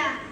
Yeah.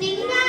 ತಿಂಗಳ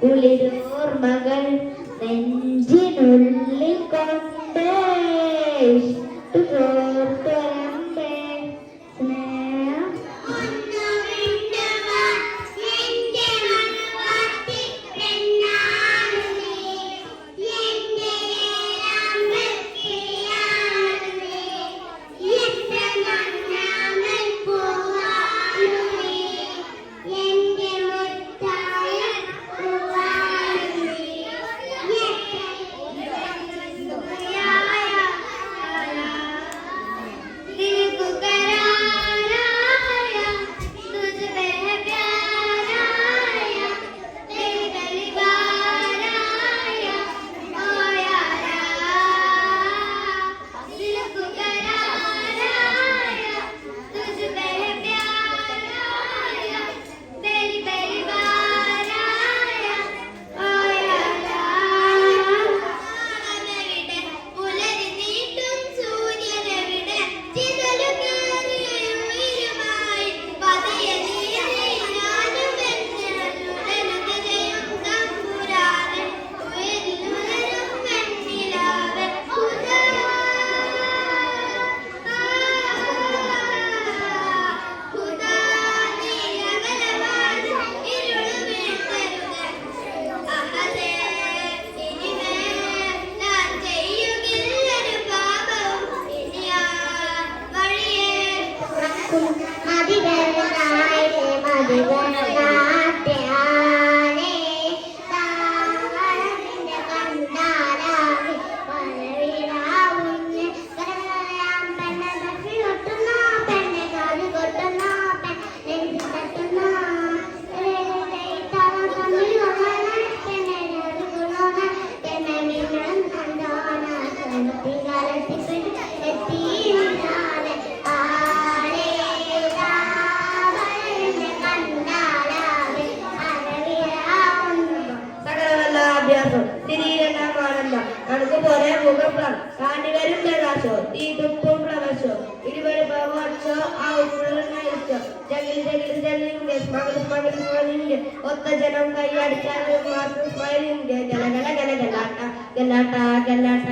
കുളിരോർമകൾ നെഞ്ചിനുള്ളിൽ കൊണ്ടേ ഇഷ്ടോർത്തരമ്പേ മുഹമ്മദ് ഇസ്മാലിന്റെ ഒത്ത ജനം കൈയടിച്ചാൽ മാത്രം ഇസ്മാലിന്റെ ഗലഗല ഗലഗലാട്ട ഗലാട്ട ഗലാട്ട.